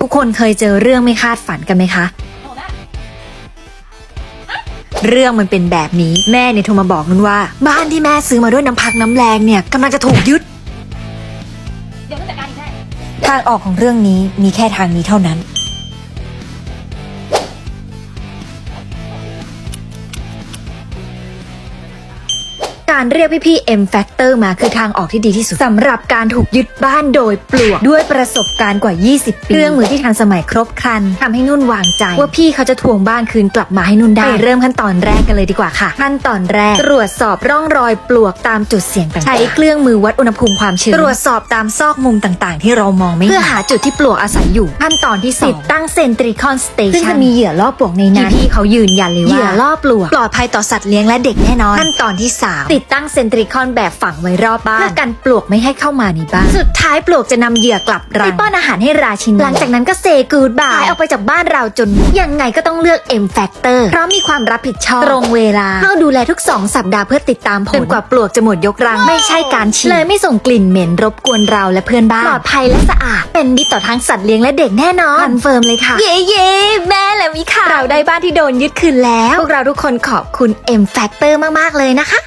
ทุกคนเคยเจอเรื่องไม่คาดฝันกันไหมคะ เรื่องมันเป็นแบบนี้แม่เนี่ยโทรมาบอกนุ่นว่า บ้านที่แม่ซื้อมาด้วยน้ำพักน้ำแรงเนี่ยกำลังจะถูกยึดเดี๋ยวจัดการอีกได้ทางออกของเรื่องนี้มีแค่ทางนี้เท่านั้น การเรียกพี่ๆ M Factor มาคือทางออกที่ดีที่สุดสำหรับการถูกยึดบ้านโดยปลวกด้วยประสบการณ์กว่า 20 ปีเครื่องมือที่ทันสมัยครบครันทำให้นุ่นวางใจ ว่าพี่เขาจะทวงบ้านคืนกลับมาให้นุ่นได้ไปเริ่มขั้นตอนแรกกันเลยดีกว่าค่ะ ขั้นตอนแรก ตรวจสอบร่องรอยปลวกตามจุดเสี่ยงต่างๆใช้เครื่องมือวัดอุณหภูมิความชื้นตรวจสอบตามซอกมุมต่างๆ ที่เรามองไม่เห็นเพื่อหาจุดที่ปลวกอาศัยอยู่ ขั้นตอนที่สองติดตั้งเซนตริคอนสเตชันซึ่งจะมีเหยื่อล่อปลวกในนั้นพี่เขายืนยันเลยว่าเหยื่อล่อปลวกปลอดภัยต่อสัตว์เลี้ยงและเด็กแน่นอนขั้นตอนที่3ติดตั้งเซนตริคอนแบบฝังไว้รอบบ้านเพื่อกันปลวกไม่ให้เข้ามาในบ้าน สุดท้ายปลวกจะนำเหยื่อกลับรังไปป้อนอาหารให้ราชินีหลังจากนั้นก็เซกูดบายออกไปจากบ้านเราจนยังไงก็ต้องเลือก M Factor เพราะมีความรับผิดชอบ ตรงเวลาเข้าดูแลทุก 2 สัปดาห์เพื่อติดตามผลจนกว่าปลวกจะหมดยกรัง ไม่ใช่การฉีดเลยไม่ส่งกลิ่นเหม็นรบกวนเราและเพื่อนบ้านปลอดภัยและสะอาดเป็นมิตรต่อทั้งสัตว์เลี้ยงและเด็กแน่นอนคอนเฟิร์มเลยค่ะ เย่เย่แม่และวิค่ะเราได้บ้านที่โดนยึดคืนแล้วพวกเราทุกคนขอบคุณ M Factor มากๆเลยนะคะ